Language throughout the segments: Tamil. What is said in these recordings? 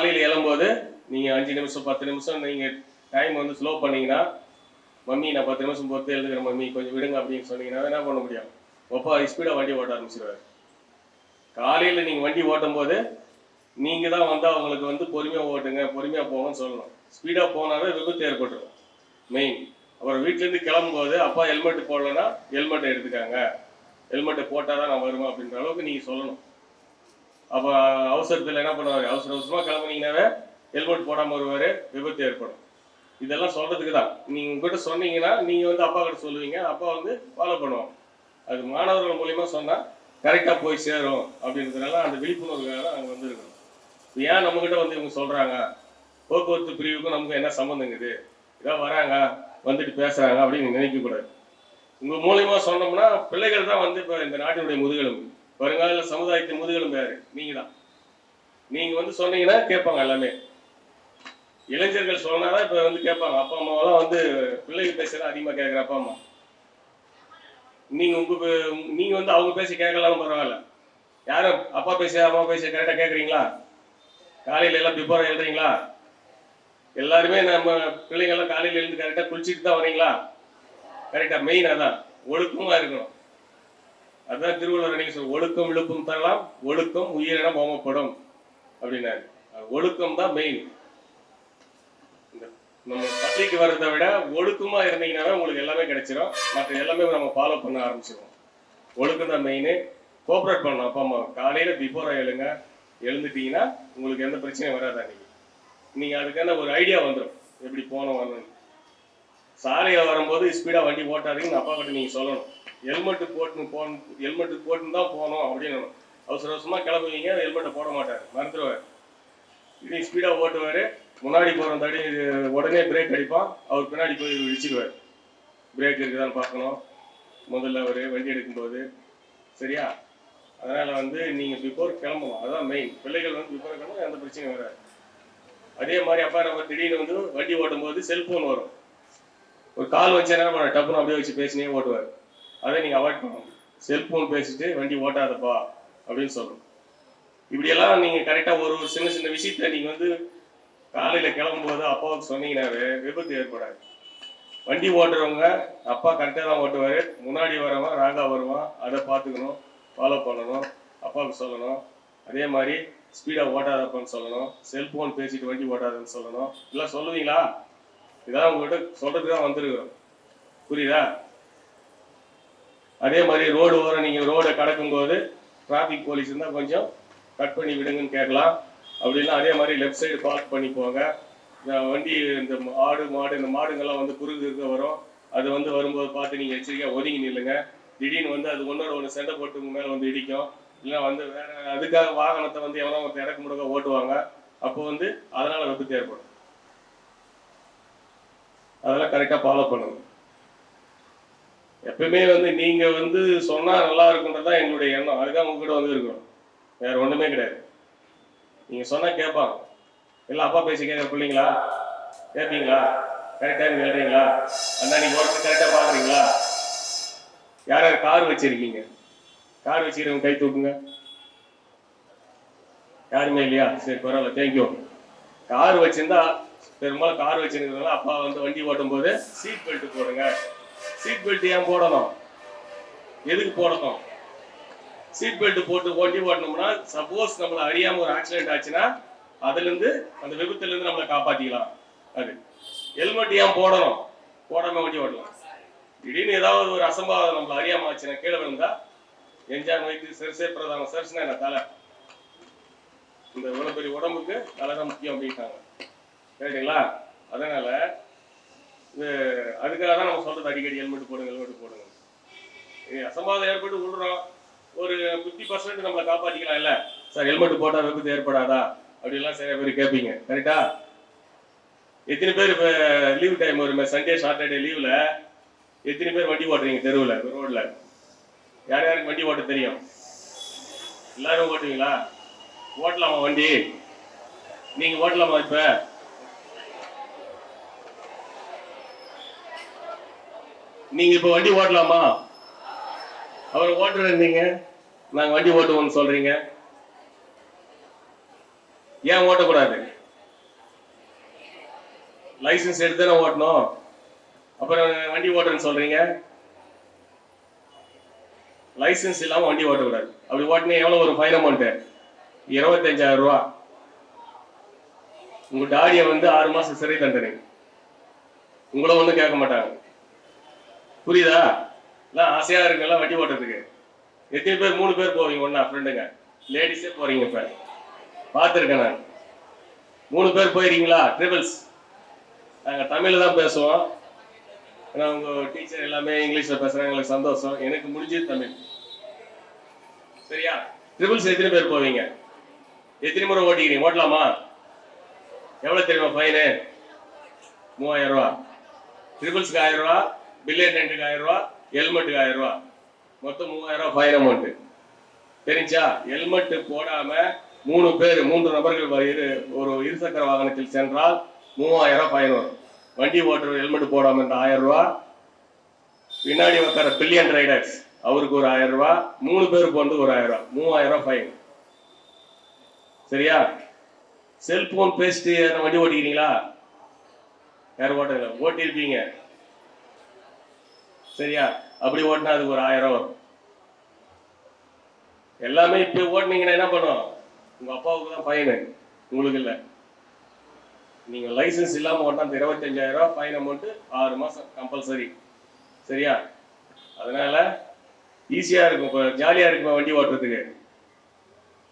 காலையில் எழும்போது நீங்கள் அஞ்சு நிமிஷம் பத்து நிமிஷம் நீங்கள் டைம் வந்து ஸ்லோ பண்ணீங்கன்னா மம்மி நான் பத்து நிமிஷம் பொறுத்து எழுதுகிறேன் மம்மி கொஞ்சம் விடுங்க அப்படின்னு சொன்னீங்கன்னா என்ன பண்ண முடியும்? ஒப்பா ஸ்பீடாக வண்டி ஓட்ட ஆரம்பிச்சிருவாரு. காலையில் நீங்கள் வண்டி ஓட்டும் போது நீங்கள் தான் வந்து அவங்களுக்கு வந்து பொறுமையாக ஓட்டுங்க பொறுமையாக போங்கன்னு சொல்லணும். ஸ்பீடாக போனாவே விபத்து ஏற்பட்டுரும். மெயின் அப்புறம் வீட்டிலேருந்து கிளம்பும்போது அப்பா ஹெல்மெட் போடலன்னா ஹெல்மெட்டை எடுத்துக்காங்க. ஹெல்மெட்டை போட்டால் தான் நான் வருவேன் அப்படின்ற அளவுக்கு நீங்கள் சொல்லணும். அப்போ அவசரத்தில் என்ன பண்ணுவார்? அவசர அவசரமாக கிளம்புனீங்கன்னாவே ஹெல்மெட் போடாமல் வருவார் விபத்து ஏற்படும். இதெல்லாம் சொல்கிறதுக்கு தான். நீங்கள் உங்ககிட்ட சொன்னீங்கன்னா நீங்கள் வந்து அப்பா கிட்ட சொல்லுவீங்க. அப்பா வந்து ஃபாலோ பண்ணுவோம் அது மாணவர்கள் மூலியமா சொன்னால் கரெக்டாக போய் சேரும் அப்படின்றதுனால அந்த விழிப்புணர்வுக்காக தான் அங்கே வந்துருக்கணும். ஏன் நம்மக்கிட்ட வந்து இவங்க சொல்கிறாங்க போக்குவரத்து பிரிவுக்கும் நமக்கு என்ன சம்மந்தங்குது இதான் வராங்க வந்துட்டு பேசுகிறாங்க அப்படின்னு நினைக்கக்கூடாது. உங்கள் மூலியமா சொன்னோம்னா பிள்ளைகள் தான் வந்து இப்போ இந்த நாட்டினுடைய முதுகெலும்பு. வருங்கால சமுதாயத்தின் முதுகெலும்பு யாரு? நீங்கள் தான் நீங்கள் வந்து சொன்னீங்கன்னா கேட்பாங்க எல்லாமே. இளைஞர்கள் சொன்னாதான் இப்போ வந்து கேட்பாங்க. அப்பா அம்மாவெல்லாம் வந்து பிள்ளைகள் பேசுறது அதிகமாக கேட்குற அப்பா அம்மா. நீங்க உங்க பே- நீங்க வந்து அவங்க பேசி கேட்கலாம் பரவாயில்ல. யாரும் அப்பா பேசி அம்மா பேசி கரெக்டா கேக்குறீங்களா காலையில எல்லாம் பிஃபோர் எழுதுறீங்களா? எல்லாருமே நம்ம பிள்ளைங்க எல்லாம் காலையில எழுந்து கரெக்டா குளிச்சுட்டு தான் வரீங்களா கரெக்டா மெயின் அதான் ஒழுக்கமா இருக்கணும். அதான் திருவள்ளுவர் அன்னைக்கு சொல்ல ஒழுக்கம் விழுப்பும் தரலாம் ஒழுக்கம் உயிரினம் ஓமப்படும் அப்படின்னாரு. ஒழுக்கம் தான் மெயின் நம்ம பள்ளிக்கு வர்றதை விட ஒழுக்கமா இருந்தீங்கன்னாவே உங்களுக்கு எல்லாமே கிடைச்சிரும். மற்ற எல்லாமே நம்ம ஃபாலோ பண்ண ஆரம்பிச்சிடும் ஒழுக்கம் தான் மெயின் கோஆப்ரேட் பண்ணணும் அப்பா அம்மா காலையில பிஃபோரா எழுங்க. எழுந்துட்டீங்கன்னா உங்களுக்கு எந்த பிரச்சனையும் வராது அன்னைக்கு. நீங்க அதுக்கான ஒரு ஐடியா வந்துடும் எப்படி போகணும் வரணும் சாலையில வரும்போது ஸ்பீடா வண்டி ஓட்டாதீங்கன்னு அப்பா கிட்ட நீங்க சொல்லணும். ஹெல்மெட்டு போட்டு போகணும் ஹெல்மெட்டு போட்டுன்னு தான் போகணும் அப்படின்னு அவசர அவசரமாக கிளம்புவீங்க ஹெல்மெட்டை போட மாட்டார் மறந்துடுவார் இது ஸ்பீடாக ஓட்டுவார். முன்னாடி போகிற தடி உடனே பிரேக் அடிப்பான். அவர் பின்னாடி போய் இடிச்சிடுவார் பிரேக் இருக்குதான்னு பார்க்கணும். முதல்ல அவர் வண்டி எடுக்கும்போது. சரியா? அதனால் வந்து நீங்கள் பிஃபோர் கிளம்பணும் அதுதான் மெயின் பிள்ளைகள் வந்து பிஃபோர் கிளம்பணும் எந்த பிரச்சனையும் வராது. அதே மாதிரி அப்பா நம்ம திடீர்னு வந்து வண்டி ஓட்டும் போது செல்ஃபோன் வரும். ஒரு கால் வச்சு என்ன பண்ண டப்புன்னு அப்படியே வச்சு பேசினே ஓட்டுவார். அதை நீங்கள் அவாய்ட் பண்ணணும். செல்போன் பேசிட்டு வண்டி ஓட்டாதப்பா அப்படின்னு சொல்லணும். இப்படியெல்லாம் நீங்கள் கரெக்டாக ஒரு ஒரு சின்ன சின்ன விஷயத்த நீங்கள் வந்து காலையில் கிளம்பும்போது அப்பாவுக்கு சொன்னீங்கன்னாவே விபத்து ஏற்படாது. வண்டி ஓட்டுறவங்க அப்பா கரெக்டாக தான் ஓட்டுவார். முன்னாடி வரவன் ராங்கா வருவான். அதை பார்த்துக்கணும் ஃபாலோ பண்ணணும் அப்பாவுக்கு சொல்லணும். அதே மாதிரி ஸ்பீடாக ஓட்டாதப்பான்னு சொல்லணும். செல்போன் பேசிட்டு வண்டி ஓட்டாதன்னு சொல்லணும். இதெல்லாம் சொல்லுவீங்களா? இதான் உங்கள்கிட்ட சொல்கிறதுக்கு தான் வந்திருக்கிறோம். புரியுதா? அதே மாதிரி ரோடு ஓரம் நீங்கள் ரோடை கடக்கும்போது டிராஃபிக் போலீஸ் இருந்தால் கொஞ்சம் கட் பண்ணி விடுங்கன்னு கேட்கலாம். அப்படின்னா அதே மாதிரி லெஃப்ட் சைடு பார்க் பண்ணி போங்க. இந்த வண்டி இந்த ஆடு மாடு இந்த மாடுங்கள்லாம் வந்து குறுகு இருக்க வரும். அது வந்து வரும்போது பார்த்து நீங்கள் எச்சரிக்கையாக ஒதுங்கி நில்லுங்க. திடீர்னு வந்து அது ஒன்றோட ஒன்று சண்டை போட்டு மேலே வந்து இடிக்கும். இல்லைன்னா வந்து வேற அதுக்காக வாகனத்தை வந்து எவனோ ஒருத்தர் இறக்கு முடுக்க ஓட்டுவாங்க. அப்போ வந்து அதனால் விபத்து ஏற்படும். அதெல்லாம் கரெக்டாக ஃபாலோ பண்ணணும் எப்பவுமே வந்து நீங்க வந்து சொன்னா நல்லா இருக்குன்றதுதான் எங்களுடைய எண்ணம். அதுதான் உங்ககிட்ட வந்து இருக்கிறோம் வேற ஒண்ணுமே கிடையாது. நீங்க சொன்னா கேட்பாங்க இல்ல அப்பா பேசி கேட்க பிள்ளைங்களா? கேட்பீங்களா கரெக்டாக டைம் எழுறீங்களா அண்ணா நீங்க ஒர்க் கரெக்டா பாக்குறீங்களா? யார் யார் கார் வச்சிருக்கீங்க? கார் வச்சிருக்கவங்க கை தூக்குங்க. யாருமே இல்லையா? சரி பரவாயில்ல தேங்க்யூ கார் வச்சிருந்தா பெரும்பாலும் கார் வச்சிருக்கிறதுனால அப்பா வந்து வண்டி ஓட்டும் போது சீட் பெல்ட் போடுங்க. சீட் பெல்ட் ஏன் போடணும்? எதுக்கு போடணும்? சீட் பெல்ட் போட்டு ஓட்டி ஓட்டணும்னா சப்போஸ் நம்மள அறியாம ஒரு ஆக்சிடென்ட் ஆச்சுன்னா அதுல இருந்து அந்த விபத்துல இருந்து நம்மளை காப்பாத்திக்கலாம். அது. ஹெல்மெட் ஏன் போடணும்? போடாம ஓட்டி ஓட்டலாம். திடீர்னு ஏதாவது ஒரு அசம்பாவிதம் நம்மள அறியாம ஆச்சுன்னா கீழே விழுந்தா எஞ்சான் வைத்து சரிசே பிரதானம் சரிசுனா என்ன தலை? இந்த இவ்வளவு பெரிய உடம்புக்கு தலை தான் முக்கியம் அப்படின்ட்டாங்க. சரிங்களா அதனால அதுக்காக தான் நம்ம சொல்றது அடிக்கடி ஹெல்மெட் போடுங்க ஹெல்மெட் போடுங்க. அசம்பாதம் ஏற்பட்டு விடுறோம் ஒரு ஃபிஃப்டி பர்சன்ட் நம்மளை காப்பாற்றிக்கலாம் இல்ல சார் ஹெல்மெட் போட்டா விபத்து ஏற்படாதா? அப்படிலாம் சில பேர் கேட்பீங்க. கரெக்டா? எத்தனை பேர் இப்போ லீவ் டைம் ஒரு சண்டே சாட்டர்டே லீவ்ல எத்தனை பேர் வண்டி ஓட்டுறீங்க தெருவில் ரோட்ல யார் யாருக்கு வண்டி ஓட்ட தெரியும்? எல்லாரும் ஓட்டுவீங்களா? ஓட்டலாமா வண்டி? நீங்க ஓட்டலாமா இப்போ? நீங்க இப்ப வண்டி ஓட்டலாமா? அவர் ஓட்டுற இருந்தீங்க நாங்க வண்டி ஓட்டுவோம்னு சொல்றீங்க. ஏன் ஓட்டக்கூடாது? லைசென்ஸ் எடுத்து தானே ஓட்டணும். அப்புறம் வண்டி ஓட்டுறேன்னு சொல்றீங்க. லைசன்ஸ் இல்லாம வண்டி ஓட்டக்கூடாது. அப்படி ஓட்டினா எவ்வளவு ஒரு ஃபைன் அமௌண்ட் இருபத்தஞ்சாயிரம் ரூபா. உங்க டாடியை வந்து ஆறு மாசம் சிறை தண்டனை. உங்களை ஒன்றும் கேட்க மாட்டாங்க. புரியுதா? எல்லாம் ஆசையா எல்லாம் வண்டி ஓட்டுறதுக்கு. எத்தனை பேர் மூணு பேர் போவீங்க ஒன்னா ஃப்ரெண்டுங்க லேடிஸே போறீங்க இப்ப. பார்த்துருக்கேன் நான். மூணு பேர் போயிருக்கீங்களா? ட்ரிபிள்ஸ் நாங்கள் தமிழில் தான் பேசுவோம். ஏன்னா உங்க டீச்சர் எல்லாமே இங்கிலீஷ்ல பேசுறாங்க எங்களுக்கு சந்தோஷம். எனக்கு முடிஞ்சது தமிழ். சரியா? ட்ரிபிள்ஸ் எத்தனை பேர் போவீங்க? எத்தனை முறை ஓட்டிக்கிறீங்க? ஓட்டலாமா? எவ்வளவு தெரியுமா ஃபைனு மூவாயிரம் ரூபா. ட்ரிபிள்ஸ்க்கு ஆயிரம் ரூபா. பில்லியன் ரெண்டுக்கு ஆயிரம் ரூபா ஹெல்மெட்டுக்கு ஆயிரம் ரூபா மொத்தம் மூவாயிரம் ரூபா ஃபைன் அமௌண்ட்டு தெரிஞ்சா ஹெல்மெட் போடாம மூணு பேர் மூன்று நபர்கள் இரு ஒரு இருசக்கர வாகனத்தில் சென்றால் மூவாயிரம் ரூபாய் ஃபைன் வரும். வண்டி ஓட்டுற ஹெல்மெட் போடாம இந்த ஆயிரம் ரூபா பின்னாடி உட்கார பில்லியன் ரைடர்ஸ் அவருக்கு ஒரு ஆயிரம் ரூபா மூணு பேருக்கு வந்து ஒரு ஆயிரம் ரூபா மூவாயிரம் ரூபா ஃபைன் சரியா செல்போன் பேசிட்டு வண்டி ஓட்டிக்கிறீங்களா? யாரும் ஓட்டுங்க ஓட்டியிருப்பீங்க. சரியா? அப்படி ஓட்டினா அதுக்கு ஒரு ஆயிரம் வரும். எல்லாமே இப்ப ஓட்டுனீங்கன்னா என்ன பண்ணும்? உங்க அப்பாவுக்கு தான் ஃபைனு உங்களுக்கு இல்லை. நீங்க லைசென்ஸ் இல்லாம ஓட்டினா அந்த இருபத்தஞ்சாயிரம் ரூபாய் ஃபைன் அமௌண்ட் ஆறு மாசம் கம்பல்சரி சரியா? அதனால ஈஸியா இருக்கும். இப்போ ஜாலியா இருக்குமா வண்டி ஓட்டுறதுக்கு?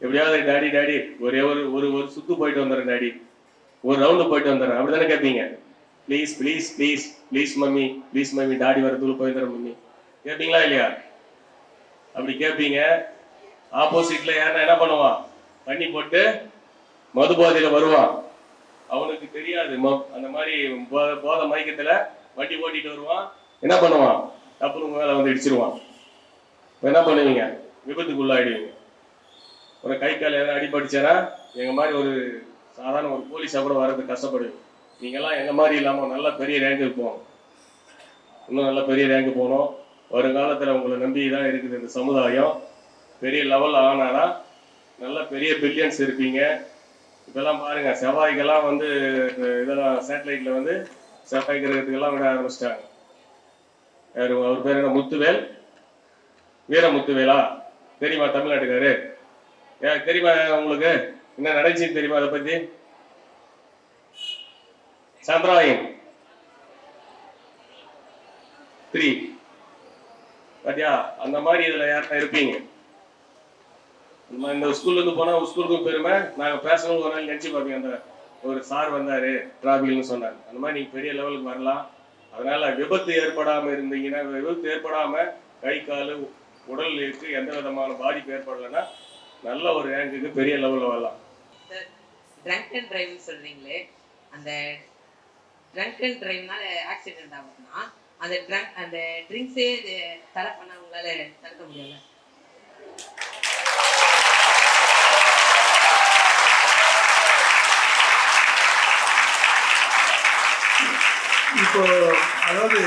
எப்படியாவது டாடி டாடி ஒரே ஒரு ஒரு ஒரு சுத்து போயிட்டு வந்துடுறேன் டாடி ஒரு ரவுண்டு போயிட்டு வந்துடுறேன். அப்படி தானே கேட்பீங்க? Please please please please mummy please mummy daddy வரதுக்குள்ள போய் தர மம்மி கேட்பீங்களா இல்லையா? அப்படி கேட்பீங்க ஆப்போசிட்ல யாருன்னா என்ன பண்ணுவான் தண்ணி போட்டு மது போதையில வருவான் அவனுக்கு தெரியாது மொ- அந்த மாதிரி போ- போதை மயக்கத்துல வண்டி ஓட்டிட்டு வருவான் என்ன பண்ணுவான் டப்புனு உங்க மேல வந்து இடிச்சிருவான் என்ன பண்ணுவீங்க? விபத்துக்குள்ளாயிடுவீங்க. ஒரு கை கால் ஏதாவது அடிபட்டுச்சேன்னா எங்க மாதிரி ஒரு சாதாரண ஒரு போலீஸா கூட வர்றது கஷ்டப்படுவீங்க. நீங்கள்லாம் எங்கள் மாதிரி இல்லாமல் நல்ல பெரிய ரேங்குக்கு போகணும். இன்னும் நல்ல பெரிய ரேங்கு போகணும். வருங்காலத்தில் உங்களை நம்பி தான் இருக்குது இந்த சமுதாயம். பெரிய லெவலில் ஆனானா நல்ல பெரிய பில்லியன்ஸ் இருப்பீங்க. இப்பெல்லாம் பாருங்கள் செவ்வாய்க்கெல்லாம் வந்து இதெல்லாம் சேட்டலைட்டில் வந்து செவ்வாய் கிரகத்துக்கெல்லாம் விட ஆரம்பிச்சிட்டாங்க. யார் அவர் பேர் என்ன? முத்துவேல். வீர முத்துவேலா தெரியுமா தமிழ்நாட்டுக்காரு? ஏ தெரியுமா உங்களுக்கு? என்ன நடந்துச்சுன்னு தெரியுமா அதை பற்றி சந்திராயன் த்ரீ பாத்தியா? அந்த மாதிரி இதுல யார்கிட்ட இருப்பீங்க. நம்ம இந்த ஸ்கூல்ல இருந்து போனா ஸ்கூலுக்கும் பெருமை நாங்க பேசணும் ஒரு நாள் நினைச்சு பார்ப்பீங்க அந்த ஒரு சார் வந்தாரு டிராபிக்னு சொன்னார். அந்த மாதிரி நீங்க பெரிய லெவலுக்கு வரலாம். அதனால விபத்து ஏற்படாம இருந்தீங்கன்னா விபத்து ஏற்படாம கை காலு உடலுக்கு எந்த விதமான பாதிப்பு ஏற்படலைன்னா நல்ல ஒரு ரேங்குக்கு பெரிய லெவல்ல வரலாம். ட்ரங்க் அண்ட் டிரைவ்னு சொல்றீங்களே அந்த ட்ரங்க் அண்ட் டிரைவ்னால ஆக்சிடென்ட் ஆகுதுன்னா அந்த ட்ரங்க் அந்த ட்ரிங்க்ஸே தடை பண்ண உங்களால தடுக்க முடியல இப்போ அதாவது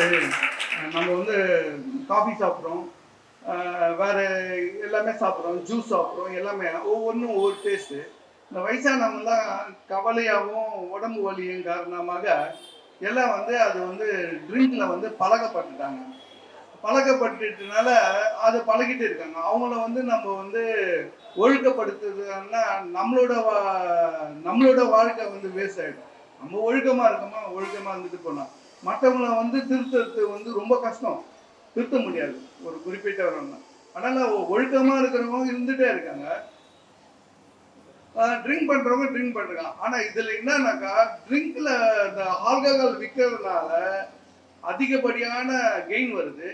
நம்ம வந்து காஃபி சாப்பிட்றோம் வேறு எல்லாமே சாப்பிட்றோம் ஜூஸ் சாப்பிட்றோம் எல்லாமே ஒவ்வொன்றும் ஒவ்வொரு டேஸ்ட்டு இந்த வயசானவங்கலாம் கவலையாகவும் உடம்பு வலியும் காரணமாக எல்லாம் வந்து அது வந்து ட்ரிங்க்ல வந்து பழக்கப்பட்டுட்டாங்க. பழக்கப்பட்டுனால அது பழகிட்டு இருக்காங்க. அவங்கள வந்து நம்ம வந்து ஒழுக்கப்படுத்துறதுன்னா நம்மளோட வா- நம்மளோட வாழ்க்கை வந்து வேஸ்ட் ஆகிடும் நம்ம ஒழுக்கமாக இருக்கோமா? ஒழுக்கமாக இருந்துட்டு போனால் மற்றவங்கள வந்து திருத்துறது வந்து ரொம்ப கஷ்டம். திருத்த முடியாது. ஒரு குறிப்பிட்ட வரவங்க அதனால் ஒழுக்கமாக இருக்கிறவங்க இருந்துகிட்டே இருக்காங்க. ட்ரிங்க் பண்றவங்க ட்ரிங்க் பண்றாங்க ஆனா இதுல என்னன்னாக்கா ட்ரிங்க்ல இந்த ஆல்கஹால் விற்கிறதுனால அதிகப்படியான கெயின் வருது.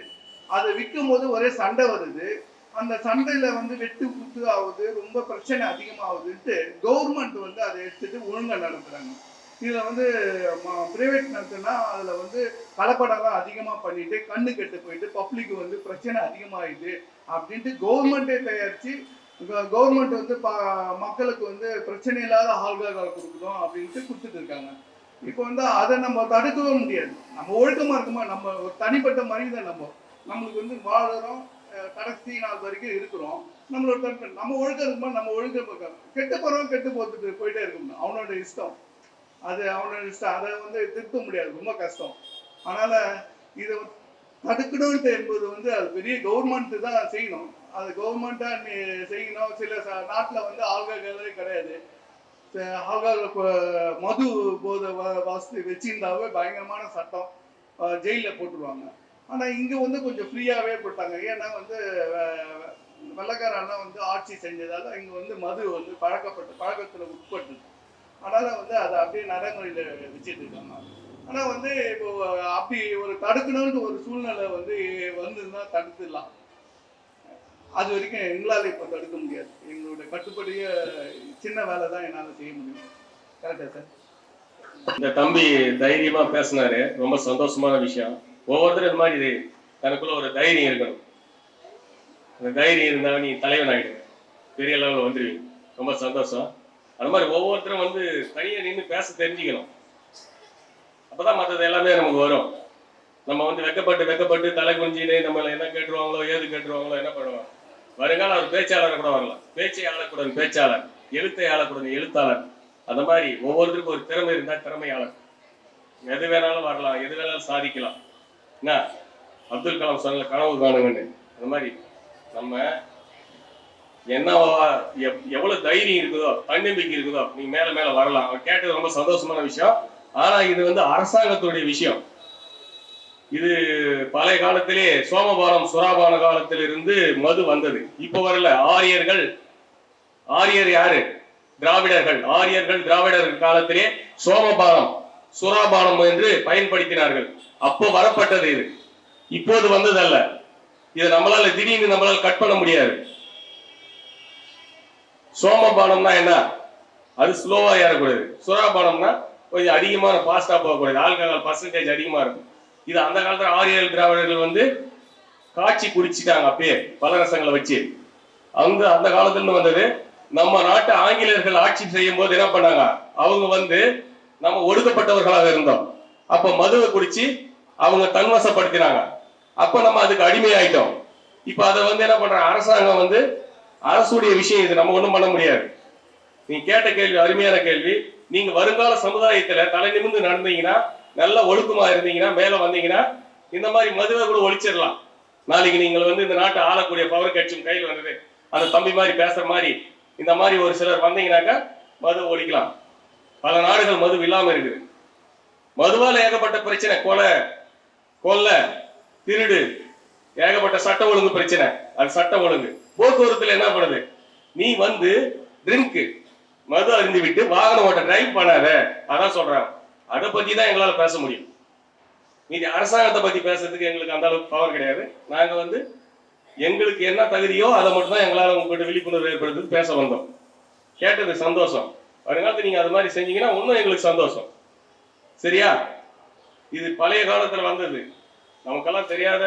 அதை விற்கும் போது ஒரே சண்டை வருது. அந்த சண்டையில வந்து வெட்டு குத்து ஆகுது ரொம்ப பிரச்சனை அதிகமாகுதுன்ட்டு கவர்மெண்ட் வந்து அதை எடுத்துட்டு ஒழுங்காக நடத்துறாங்க. இதில் வந்து பிரைவேட் நடத்துனா அதில் வந்து கலப்படம்லாம் அதிகமாக பண்ணிட்டு கண்ணு கெட்டு போயிட்டு பப்ளிக் வந்து பிரச்சனை அதிகமாகிடுது அப்படின்ட்டு கவர்மெண்ட்டே தயாரித்து இப்போ கவர்மெண்ட் வந்து பா மக்களுக்கு வந்து பிரச்சனை இல்லாத ஆல்கஹால் கொடுக்கணும் அப்படின்ட்டு கொடுத்துட்டு இருக்காங்க. இப்போ வந்து அதை நம்ம தடுக்கவே முடியாது. நம்ம ஒழுக்கமாக இருக்குமா நம்ம ஒரு தனிப்பட்ட மனிதன் நம்ம. நம்மளுக்கு வந்து வாழறோம் கடைசி நாள் வரைக்கும் இருக்கிறோம். நம்மளோட தனிப்பட்ட நம்ம ஒழுக்கம் இருக்குமா நம்ம ஒழுக்கம் இருக்கோம் கெட்டு போகிறோம் கெட்டு போத்துட்டு போயிட்டே இருக்கணும் அவனோட இஷ்டம். அது அவனோட இஷ்டம். அதை வந்து திருத்த முடியாது. ரொம்ப கஷ்டம். அதனால் இதை தடுக்கணும்ட்டு என்பது வந்து அது பெரிய கவர்மெண்ட்டு தான் செய்யணும். அது கவர்மெண்ட்டாக நீ செய்யணும். சில நாட்டில் வந்து ஆல்கஹாலே கிடையாது. ஆல்கஹால் மது போத வ- வசதி வச்சிருந்தாவே பயங்கரமான சட்டம் ஜெயிலில் போட்டுருவாங்க. ஆனால் இங்கே வந்து கொஞ்சம் ஃப்ரீயாகவே போட்டாங்க. ஏன்னா வந்து வெள்ளக்காரெல்லாம் வந்து ஆட்சி செஞ்சதால இங்கே வந்து மது வந்து பழக்கப்பட்டு பழக்கத்தில் உட்பட்டு அதனால் வந்து அதை அப்படியே நடைமுறையில் வச்சுட்டு இருக்காங்க. ஆனால் வந்து இப்போ அப்படி ஒரு தடுக்கணும்னு ஒரு சூழ்நிலை வந்து வந்ததுன்னா தடுத்துடலாம். அது வரைக்கும் எங்களால் இப்போ தடுக்க முடியாது. எங்களோட கட்டுப்படிய சின்ன வேலை தான் என்னால் செய்ய முடியும். கரெக்டா சார் இந்த தம்பி தைரியமா பேசினாரு. ரொம்ப சந்தோஷமான விஷயம். ஒவ்வொருத்தரும் இந்த மாதிரி தனக்குள்ள ஒரு தைரியம் இருக்கணும். அந்த தைரியம் இருந்தா நீ தலைவன் ஆகிடுங்க பெரிய லெவலில் வந்துடுவீங்க ரொம்ப சந்தோஷம். அது மாதிரி ஒவ்வொருத்தரும் வந்து தனியாக நின்று பேச தெரிஞ்சுக்கணும். அப்பதான் மற்றது எல்லாமே நமக்கு வரும். நம்ம வந்து வெக்கப்பட்டு வெக்கப்பட்டு தலை குஞ்சின்னு நம்மளை என்ன கேட்டுருவாங்களோ ஏது கேட்டுருவாங்களோ என்ன பண்ணுவாங்க? வருங்கால அவர் பேச்சாளர் கூட வரலாம் பேச்சை ஆளக்கூடாது பேச்சாளர் எழுத்தை ஆளக்கூடாது எழுத்தாளர். அந்த மாதிரி ஒவ்வொருத்தருக்கும் ஒரு திறமை இருந்தால் திறமையாளர். எது வேணாலும் வரலாம் எது வேணாலும் சாதிக்கலாம். என்ன? அப்துல் கலாம் சொன்ன கனவு காணுங்கன்னு. அந்த மாதிரி நம்ம என்ன எவ்வளவு தைரியம் இருக்குதோ தன்னம்பிக்கை இருக்குதோ நீ மேல மேல வரலாம். அவர் கேட்டது ரொம்ப சந்தோஷமான விஷயம். ஆனா இது வந்து அரசாங்கத்துடைய விஷயம். இது பழைய காலத்திலே சோமபானம் சுராபான காலத்திலிருந்து மது வந்தது. இப்போ வரல ஆரியர்கள் ஆரியர் யாரு? திராவிடர்கள். ஆரியர்கள் திராவிடர்கள் காலத்திலே சோமபானம் சுராபானம் என்று பயன்படுத்தினார்கள். அப்போ வரப்பட்டது இது. இப்போது வந்ததல்ல. இதை நம்மளால திடீர்னு நம்மளால கட் பண்ண முடியாது. சோமபானம்னா என்ன? அது ஸ்லோவா ஏறக்கூடாது. சுறாபானம்னா கொஞ்சம் அதிகமான பாஸ்டா போகக்கூடாது. ஆல்கஹால் பர்சன்டேஜ் அதிகமா இருக்கும். இது அந்த காலத்துல ஆரியல் திராவிடர்கள் வந்து காய்ச்சி குடிச்சிட்டாங்க அப்பயே பலரசங்களை வச்சு. அந்த அந்த காலத்துல வந்தது நம்ம நாட்டு ஆங்கிலேயர்கள் ஆட்சி செய்யும் போது என்ன பண்ணாங்க? அவங்க வந்து நம்ம ஒடுக்கப்பட்டவர்களாக இருந்தோம். அப்ப மதுவை குடிச்சு அவங்க தன்வசப்படுத்தினாங்க. அப்ப நம்ம அதுக்கு அடிமையாயிட்டோம். இப்ப அதை வந்து என்ன பண்ற? அரசாங்கம் வந்து அரசுடைய விஷயம் இது. நம்ம ஒண்ணும் பண்ண முடியாது. நீங்க கேட்ட கேள்வி அருமையான கேள்வி. நீங்க வருங்கால சமுதாயத்துல தலை நிமிர்ந்து நடந்தீங்கன்னா நல்ல ஒழுக்கமா இருந்தீங்கன்னா மேல வந்தீங்கன்னா இந்த மாதிரி மதுவை கூட ஒழிச்சிடலாம். நாளைக்கு நீங்கள் வந்து இந்த நாட்டை ஆளக்கூடிய பவர் கட்சியும் கையில் வந்தது அந்த தம்பி மாதிரி பேசுற மாதிரி இந்த மாதிரி ஒரு சிலர் வந்தீங்கன்னாக்கா மது ஒழிக்கலாம். பல நாடுகள் மது இல்லாம இருக்குது. மதுவால் ஏகப்பட்ட பிரச்சனை கொலை கொல்ல திருடு ஏகப்பட்ட சட்ட ஒழுங்கு பிரச்சனை. அது சட்ட ஒழுங்கு. போக்குவரத்துல என்ன பண்ணுது? நீ வந்து ட்ரிங்க் மது அருந்து விட்டு வாகனம் ஓட்ட டிரைவ் பண்ணாத. அதான் சொல்றாங்க அதை பத்தி தான் எங்களால் பேச முடியும். மீதி அரசாங்கத்தை பத்தி பேசுறதுக்கு எங்களுக்கு அந்த அளவுக்கு பவர் கிடையாது. நாங்க வந்து எங்களுக்கு என்ன தகுதியோ அதை மட்டும்தான் எங்களால் உங்கள்கிட்ட உங்ககிட்ட விழிப்புணர்வு ஏற்படுத்தி பேச வந்தோம். கேட்டது சந்தோஷம். வருங்காலத்தில் நீங்க அது மாதிரி செஞ்சீங்கன்னா இன்னும் எங்களுக்கு சந்தோஷம். சரியா? இது பழைய காலத்துல வந்தது. நமக்கெல்லாம் தெரியாத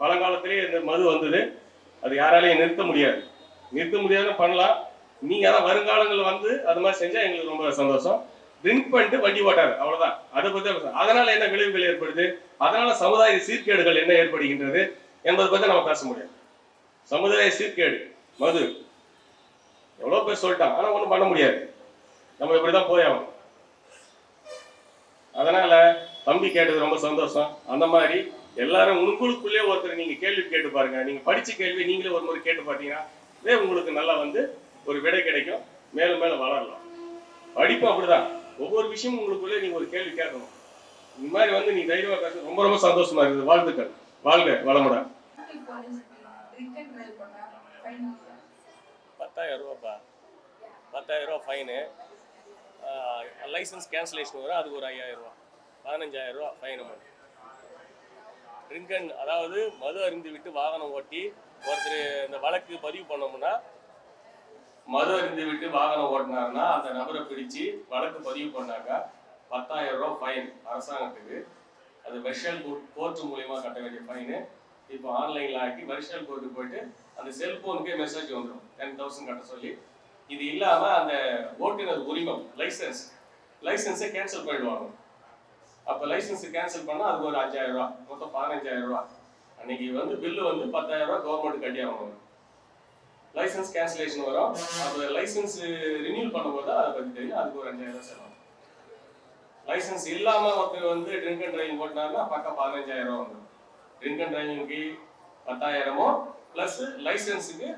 பழங்காலத்திலேயே இந்த மது வந்தது. அது யாராலையும் நிறுத்த முடியாது. நிறுத்த முடியாதுன்னு பண்ணலாம். நீங்க அதான் வருங்காலங்கள் வந்து அது மாதிரி செஞ்சா எங்களுக்கு ரொம்ப சந்தோஷம். ட்ரிங்க் பண்ணிட்டு வண்டி ஓட்டாரு. அவ்வளவுதான். அதை பத்தி அதனால என்ன விளைவுகள் ஏற்படுது? அதனால சமுதாய சீர்கேடுகள் என்ன ஏற்படுகின்றது என்பதை பத்தி நம்ம பேச முடியாது. சமுதாய சீர்கேடு. மது. எவ்வளவு பேர் சொல்லிட்டான் ஆனா ஒண்ணும் பண்ண முடியாது. நம்ம இப்படிதான் போயாகணும் அதனால தம்பி கேட்டது ரொம்ப சந்தோஷம். அந்த மாதிரி எல்லாரும் உங்களுக்குள்ளே ஒருத்தர் நீங்க கேள்வி கேட்டு பாருங்க. நீங்க படிச்ச கேள்வி நீங்களே ஒரு முறை கேட்டு பார்த்தீங்கன்னா இதே உங்களுக்கு நல்லா வந்து ஒரு விடை கிடைக்கும். மேலும் மேலும் வளரலாம். படிப்பு அப்படிதான். ஒவ்வொரு விஷயமும் உங்களுக்குள்ளே நீங்க ஒரு கேள்வி கேட்கணும். இந்த மாதிரி வந்து நீ தைரியமா பேச ரொம்ப ரொம்ப சந்தோஷமா இருக்குது. வாழ்த்துக்கள். வாழ்க வளமுடன். பத்தாயிரம் ரூபாப்பா பத்தாயிரம் ரூபா ஃபைனு லைசன்ஸ் கேன்சலேஷன் வரும். அதுக்கு ஒரு ஐயாயிரம் ரூபா பதினஞ்சாயிரம் ரூபா ஃபைன் அமௌண்ட் ட்ரிங்க் அண்ட் அதாவது மது அருந்து விட்டு வாகனம் ஓட்டி ஒருத்தர் இந்த வழக்கு பதிவு பண்ணோம்னா மது அருந்து விட்டு வாகனம் ஓட்டினாருன்னா அந்த நபரை பிடிச்சு வழக்கு பதிவு பண்ணாக்கா பத்தாயிரம் ரூபா ஃபைன் அரசாங்கத்துக்கு. அது வெர்ஷியல் கோர்ட் மூலியமா கட்ட வேண்டிய ஃபைனு இப்போ ஆன்லைன்ல ஆக்கி வெர்ஷியல் கோர்ட்டுக்கு போயிட்டு அந்த செல்போனுக்கே மெசேஜ் வந்துடும் டென் தௌசண்ட் கட்ட சொல்லி. இது இல்லாம அந்த ஓட்டுநர் உரிமம் லைசன்ஸ் லைசன்ஸை கேன்சல் பண்ணிடுவாங்க. அப்போ லைசன்ஸ் கேன்சல் பண்ணால் அதுக்கு ஒரு அஞ்சாயிரம் ரூபா மொத்தம் பதினஞ்சாயிரம் ரூபா அன்னைக்கு வந்து பில்லு வந்து பத்தாயிரம் ரூபா கவர்மெண்ட் கட்டி ஆகணும் லைசன்ஸ் கேன்சலேஷன் வரும். அப்போ லைசன்ஸ் ரினியூல் பண்ணும்போது அதை பற்றி தெரியும். அதுக்கு ஒரு அஞ்சாயிரம் ரூபாய் செலவு லைசன்ஸ் இல்லாம ஒருத்தர் வந்து ட்ரிங்க் அண்ட் டிரைவிங் போட்டாருன்னா பக்கம் பதினஞ்சாயிரம் ரூபாய் வந்துடும் ட்ரிங்க் அண்ட் டிரைவிங்க்கு பத்தாயிரமோ ப்ளஸ் லைசன்ஸுக்கு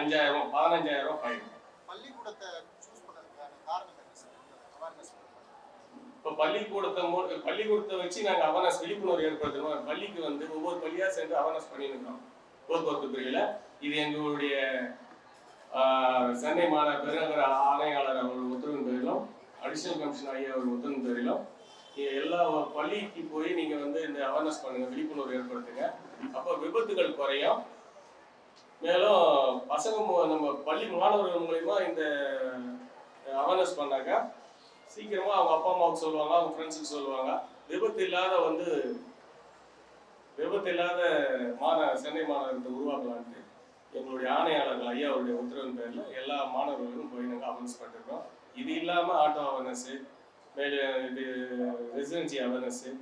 அஞ்சாயிரம் பதினஞ்சாயிரம் ரூபாய் ஃபைன் பள்ளிக்கூடத்தை இப்போ பள்ளிக்கூடத்தை மோ பள்ளிக்கூடத்தை வச்சு நாங்கள் அவேர்னஸ் விழிப்புணர்வு ஏற்படுத்தணும். பள்ளிக்கு வந்து ஒவ்வொரு பள்ளியாக சென்று அவேர்னஸ் பண்ணியிருக்கோம் போக்குவரத்து துறையில். இது எங்களுடைய சென்னை மாநகர பெருநகர ஆணையாளர் அவர்கள் உத்தரவின் பேரிலும் அடிஷனல் கமிஷனர் ஐயா அவர் உத்தரவின் பேரிலும் எல்லா பள்ளிக்கு போய் நீங்கள் வந்து இந்த அவேர்னஸ் பண்ணுங்க விழிப்புணர்வு ஏற்படுத்துங்க. அப்போ விபத்துகள் குறையும். மேலும் பசங்க நம்ம பள்ளி மாணவர்கள் மூலயமா இந்த அவேர்னஸ் பண்ணாங்க. சீக்கிரமா அவங்க அப்பா அம்மாவுக்கு சொல்லுவாங்க அவங்க ஃப்ரெண்ட்ஸுக்கு சொல்லுவாங்க. விபத்து இல்லாத வந்து விபத்து இல்லாத மாந சென்னை மாநகரத்தை உருவாக்கலான்ட்டு. எங்களுடைய ஆணையாளர்கள் ஐயா அவருடைய உத்தரவின் பேரில் எல்லா மாணவர்களுக்கும் போய் நாங்கள் அவேர்னஸ் பண்ணிருக்கோம் இது இல்லாமல் ஆட்டோ அவேர்னஸ்ஸு மேலே இது ரெசிடென்சி அவேர்னஸ்ஸு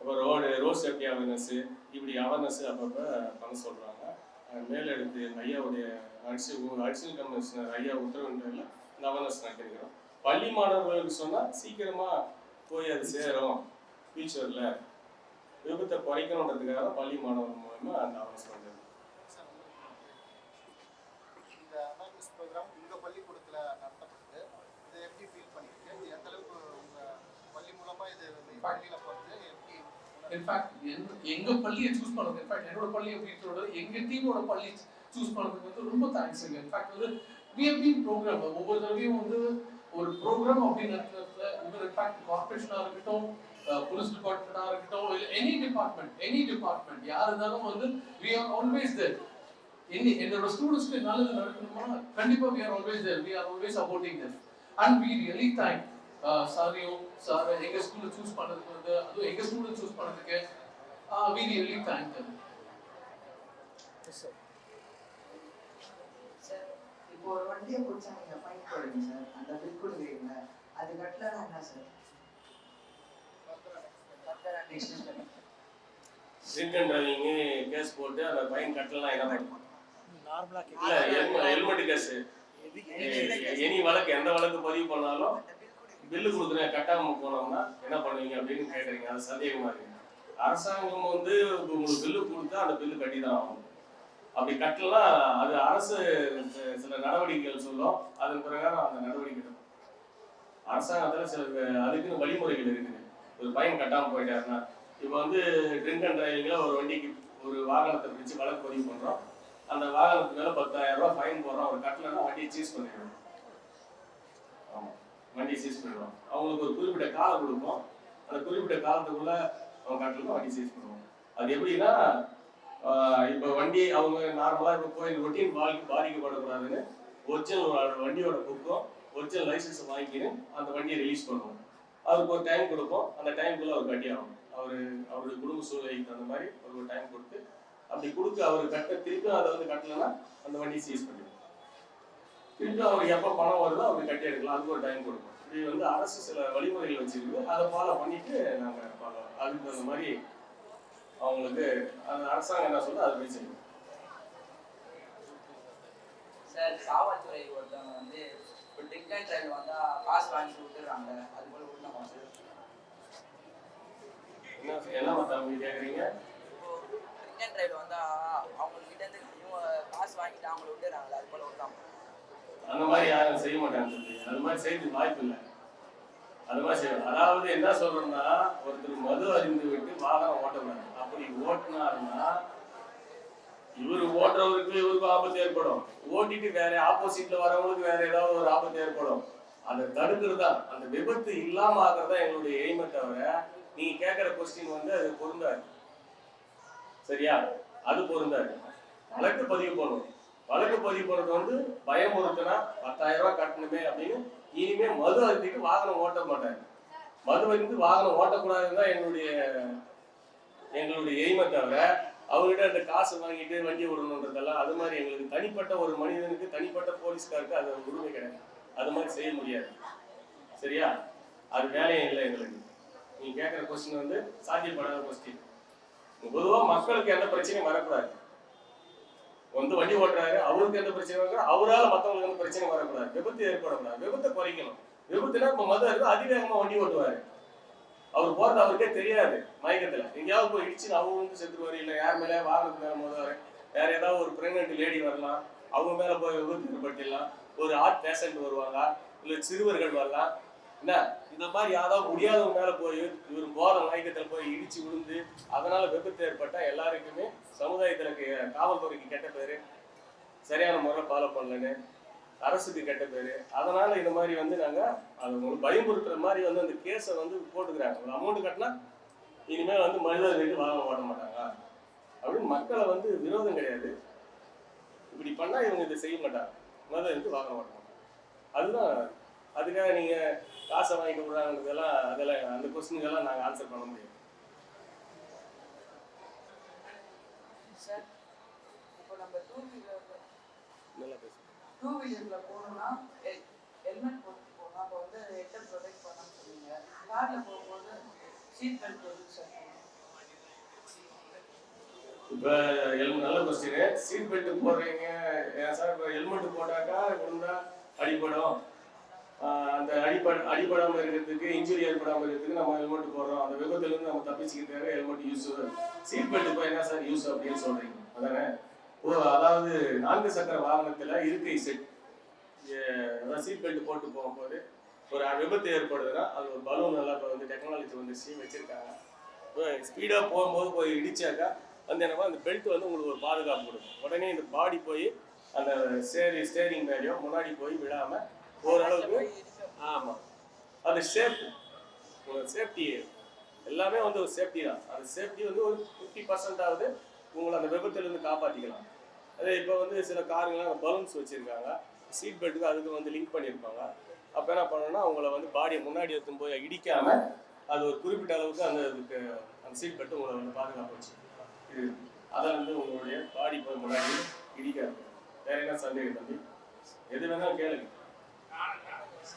அப்புறம் ரோடு ரோட் சேஃப்டி அவேர்னஸ்ஸு இப்படி அவேர்னஸ் அப்பப்போ பண்ண சொல்கிறாங்க மேலெடுத்து ஐயாவுடைய அரிசி அடிஷனல் கமிஷனர் ஐயா உத்தரவின் பேரில் இந்த அவேர்னஸ் நடத்திருக்கிறோம் பள்ளி மாணவர்களுக்கு சொன்னால் சீக்கிரமாக போய் அது சேரும் ஃபியூச்சரில் விபத்தை குறைக்கணுன்றதுக்காக பள்ளி மாணவர்கள் மூலமாக அந்த அவேர்னஸ் பண்ணுறது சார் இந்த அவேர்னஸ் ப்ரோக்ராம் உங்க பள்ளிக்கூடத்துல நடத்தப்படுது இதை எப்படி ஃபீல் பண்ணிருக்கு இது எந்த அளவுக்கு உங்க பள்ளி மூலமா இது பள்ளியில போறது எப்படி இன்ஃபேக்ட் எங்க பள்ளியை சூஸ் பண்ணது. இன்ஃபேக்ட் என்னோட பள்ளி அப்படின்னு சொல்றது. எங்க டீமோட பள்ளி சூஸ் பண்ணதுக்கு வந்து ரொம்ப தேங்க்ஸ் இன்ஃபேக்ட் வந்து we ப்ரோக்ராம் ஒவ்வொரு தடவையும் வந்து ஒரு ப்ரோக்ராம் அப்படின்னு நடத்துறதுல இவர் இன்ஃபேக்ட் கார்பரேஷனாக இருக்கட்டும் போலீஸ் டிபார்ட்மெண்டா இருக்கட்டும் இல்லை எனி டிபார்ட்மெண்ட் எனி டிபார்ட்மெண்ட் யார் இருந்தாலும் வந்து we ஆர் ஆல்வேஸ் தேர் என்ன என்னோட ஸ்டூடெண்ட்ஸ்க்கு நல்லது நடக்கணுமா கண்டிப்பா we are always there we are always supporting them. And we really thank சாரியும் சார் எங்க ஸ்கூல்ல சூஸ் பண்ணதுக்கு வந்து அதுவும் எங்க ஸ்கூல்ல சூஸ் பண்ணதுக்கு uh, really thank them sir இப்போ ஒரு வண்டியை பிடிச்சா நீங்க ஃபைன் போடுங்க சார் அந்த பில் கொடுக்குறீங்களா அது கட்டலன்னா என்ன சார் ஃபர்தரா next step drink and driving case போட்டு அந்த ஃபைன் கட்டலாம் என்ன பண்ணும் இல்ல ஹெல்மெட் கேஸ் எனி வழக்கு எந்த வழக்கு பதிவு பண்ணாலும் பில்லு கொடுக்குறேன் கட்டாம போனோம்னா என்ன பண்ணுவீங்க அப்படின்னு கேட்குறீங்க அது சந்தேகமா இருக்கு. அரசாங்கம் வந்து உங்களுக்கு பில்லு கொடுத்தா அந்த பில்லு கட்டி தான் ஆகும் அப்படி கட்டலாம் அது அரசு சில நடவடிக்கைகள் சொல்லும். அதன் பிரகாரம் அந்த நடவடிக்கை அரசாங்கத்தில் சில அதுக்குன்னு வழிமுறைகள் இருக்குது. ஒரு பையன் கட்டாமல் போயிட்டாருன்னா இப்போ வந்து ட்ரிங்க் அண்ட் டிரைவிங்ல ஒரு வண்டிக்கு ஒரு வாகனத்தை பிடிச்சி வழக்கு பதிவு பண்ணுறோம் அந்த வாகனத்துக்கு மேலே பத்தாயிரம் ரூபாய் ஃபைன் போடுறோம். ஒரு கட்டலன்னா வண்டியை சீஸ் பண்ணிடுவோம் ஆமாம் வண்டியை சீஸ் பண்ணிடுவோம். அவங்களுக்கு ஒரு குறிப்பிட்ட காலம் கொடுப்போம். அந்த குறிப்பிட்ட காலத்துக்குள்ள அவங்க கட்டலாம் வண்டி சீஸ் பண்ணுவோம். அது எப்படின்னா இப்போ வண்டி அவங்க நார்மலா இப்போ கோயில் ரொட்டீன் பாதிக்க பாதிக்கப்படக்கூடாதுன்னு ஒரிஜினல் வண்டியோட புக்கும் ஒரிஜினல் லைசன்ஸ் வாங்கிக்கின்னு அந்த வண்டியை ரிலீஸ் பண்ணுவோம். அவருக்கு ஒரு டைம் கொடுப்போம். அந்த டைம்குள்ள அவர் கட்டி ஆகணும் அவர் அவருடைய குடும்ப சூழ்நிலைக்கு தகுந்த மாதிரி அவருக்கு ஒரு டைம் கொடுத்து அப்படி கொடுத்து அவர் கட்ட திருப்பி அதை வந்து கட்டலைன்னா அந்த வண்டியை சீஸ் பண்ணிடுவோம். திருப்பி அவருக்கு எப்போ பணம் வருதோ அவர் கட்டி எடுக்கலாம். அதுக்கு ஒரு டைம் கொடுப்போம். இது வந்து அரசு சில வழிமுறைகள் வச்சிருக்கு. அதை ஃபாலோ பண்ணிட்டு நாங்கள் ஃபாலோ அதுக்கு தகுந்த மாதிரி அவங்களுக்கு அந்த அரசாங்கம் என்ன சொல்லுதோ அதை போய் செய்யும் சார் காவல்துறை ஒருத்தவங்க வந்து இப்போ ட்ரிங்க் அண்ட் ட்ரைவ் வந்தா காசு வாங்கிட்டு விட்டுறாங்க அது போல விடணுமா சார்? என்ன என்ன மத்தவங்க கேட்குறீங்க ட்ரிங்க் அண்ட் ட்ரைவ் வந்தா அவங்க கிட்ட இருந்து காசு வாங்கிட்டு அவங்கள விட்டுறாங்களே அது போல விடலாமா அந்த மாதிரி யாரும் செய்ய மாட்டாங்க அது மாதிரி செய்யறதுக்கு வாய்ப்பு இல்லை. அது மாதிரி செய்யணும் அதாவது என்ன சொல்றோம்னா ஒருத்தர் மது அறிந்து விட்டு வாகனம் ஓட்டக்கூடாது. அப்படி ஓட்டினாருன்னா இவர் ஓட்டுறவருக்கு இவருக்கு ஆபத்து ஏற்படும். ஓட்டிட்டு வேற ஆப்போசிட்ல வரவங்களுக்கு வேற ஏதாவது ஒரு ஆபத்து ஏற்படும். அதை தடுக்கிறது தான். அந்த விபத்து இல்லாம ஆகிறதா தான் எங்களுடைய எய்மை தவிர நீங்க கேட்கிற கொஸ்டின் வந்து அது பொருந்தாது. சரியா? அது பொருந்தாது. வழக்கு பதிவு பண்ணணும். வழக்கு பதிவு போறது வந்து பயமுறுத்தினா பத்தாயிரம் ரூபாய் கட்டணுமே அப்படின்னு இனிமே மது அருந்திக்கு வாகனம் ஓட்ட மாட்டாங்க மது வந்து வாகனம் ஓட்டக்கூடாதுன்னு தான் எங்களுடைய எங்களுடைய எய்மை தவிர அவர்கிட்ட அந்த காசு வாங்கிட்டு வண்டி விடணுன்றதெல்லாம் அது மாதிரி எங்களுக்கு தனிப்பட்ட ஒரு மனிதனுக்கு தனிப்பட்ட போலீஸ்காருக்கு அது உரிமை கிடையாது. அது மாதிரி செய்ய முடியாது. சரியா? அது வேலையே இல்லை எங்களுக்கு. நீங்க கேட்குற கொஸ்டின் வந்து சாத்தியப்படாத கொஸ்டின் பொதுவாக மக்களுக்கு எந்த பிரச்சனையும் வரக்கூடாது. வந்து வண்டி ஓட்டுறாரு அவருக்கு எந்த பிரச்சனையும் வரக்கூடாது அவரால மத்தவங்களுக்கு எந்த பிரச்சனை வரக்கூடாது. விபத்து ஏற்படக்கூடாது. விபத்தை குறைக்கணும். விபத்துனா இப்ப மதம் இருக்கு அதிவேகமாக வண்டி ஓட்டுவாரு. அவர் போறது அவருக்கே தெரியாது மயக்கத்துல. எங்கேயாவது போய் இடிச்சு அவங்க வந்து செத்துருவாரு இல்லை யார் மேலே வாகனத்து மேல மோதுவாரு வேற ஏதாவது ஒரு பிரெக்னென்ட் லேடி வரலாம். அவங்க மேல போய் விபத்து ஏற்படுத்திடலாம். ஒரு ஹார்ட் பேஷண்ட் வருவாங்க இல்ல சிறுவர்கள் வரலாம். என்ன? இந்த மாதிரி யாராவது முடியாதவங்க மேல போய் இவர் போற நாயக்கத்துல போய் இடிச்சு விழுந்து அதனால விபத்து ஏற்பட்டா எல்லாருக்குமே சமுதாயத்துல காவல்துறைக்கு கெட்ட பேரு சரியான முறை ஃபாலோ பண்ணலன்னு அரசுக்கு கெட்ட பேரு. அதனால இந்த மாதிரி வந்து நாங்க அது உங்களுக்கு பயமுறுத்துற மாதிரி வந்து அந்த கேஸை வந்து போட்டுக்கிறாங்க. ஒரு அமௌண்ட் கட்டினா இனிமேல் வந்து மனிதர்களுக்கு வாங்க போட மாட்டாங்க. அப்படின்னு மக்களை வந்து விரோதம் கிடையாது. இப்படி பண்ணா இவங்க இதை செய்ய மாட்டாங்க. மனிதர்களுக்கு வாங்க மாட்டாங்க. அதுதான் அதுக்காக நீங்க காசை வாங்கிட்டு விடுறாங்கன்றதெல்லாம் அதெல்லாம் அந்த கொஸ்டினுக்கெல்லாம் நாங்க ஆன்சர் பண்ண முடியும் சார் இப்போ நம்ம டூ வீலர் நல்லா பேசுங்க. டூ வீலர்ல போகணும்னா ஹெல்மெட் போட்டு போகணும். அப்போ வந்து ஹெட்டை ப்ரொடெக்ட் பண்ணணும்னு சொன்னீங்க. கார்ல போகும்போது சீட் பெல்ட் சார் இப்போ ஹெல்மெட் நல்ல கொஸ்டின் சீட் பெல்ட் போடுறீங்க. சார் இப்போ ஹெல்மெட் போட்டாக்கா விழுந்தா அடிபடும். அந்த அடிபட அடிபடாம இருக்கிறதுக்கு இன்ஜுரி ஏற்படாமல் இருக்கிறதுக்கு நம்ம ஹெல்மெட் போடுறோம். அந்த விபத்துலேருந்து நம்ம தப்பிச்சுக்கிறதுக்காக ஹெல்மெட் யூஸ் சீட் பெல்ட் இப்போ என்ன சார் யூஸ் அப்படின்னு சொல்றீங்க? அதானே? ஓ அதாவது நான்கு சக்கர வாகனத்தில் இருக்கை செட் அதாவது சீட் பெல்ட் போட்டு போகும்போது ஒரு விபத்து ஏற்படுதுன்னா அது ஒரு பலூன் நல்லா இப்போ வந்து டெக்னாலஜி வந்துருச்சு வச்சிருக்காங்க. ஸ்பீடாக போகும்போது போய் இடிச்சாக்கா வந்து என்னவோ அந்த பெல்ட் வந்து உங்களுக்கு ஒரு பாதுகாப்பு கொடுக்கும். உடனே இந்த பாடி போய் அந்த ஸ்டேரி ஸ்டேரிங் மேலேயோ முன்னாடி போய் விழாமல் ஓரளவுக்கு. ஆமாம் அது சேஃப் உங்களுக்கு சேஃப்டி எல்லாமே வந்து ஒரு சேஃப்டி தான். அந்த சேஃப்டி வந்து ஒரு ஃபிஃப்டி பர்சன்ட் ஆகுது உங்களை அந்த விபத்துலேருந்து காப்பாற்றிக்கலாம் அதே இப்போ வந்து சில காருங்கெல்லாம் பலூன்ஸ் வச்சுருக்காங்க. சீட் பெல்ட்டுக்கு அதுக்கு வந்து லிங்க் பண்ணியிருப்பாங்க. அப்போ என்ன பண்ணணும்னா அவங்கள வந்து பாடியை முன்னாடி எடுத்தும் போய் இடிக்காம அது ஒரு குறிப்பிட்ட அளவுக்கு அந்த இதுக்கு அந்த சீட் பெல்ட் உங்களை வந்து பாதுகாப்பு வச்சு இது அதான் வந்து உங்களுடைய பாடி போய் முன்னாடி இடிக்காது வேற என்ன சந்தேகம் தம்பி? எது வேணாலும் கேளுங்க.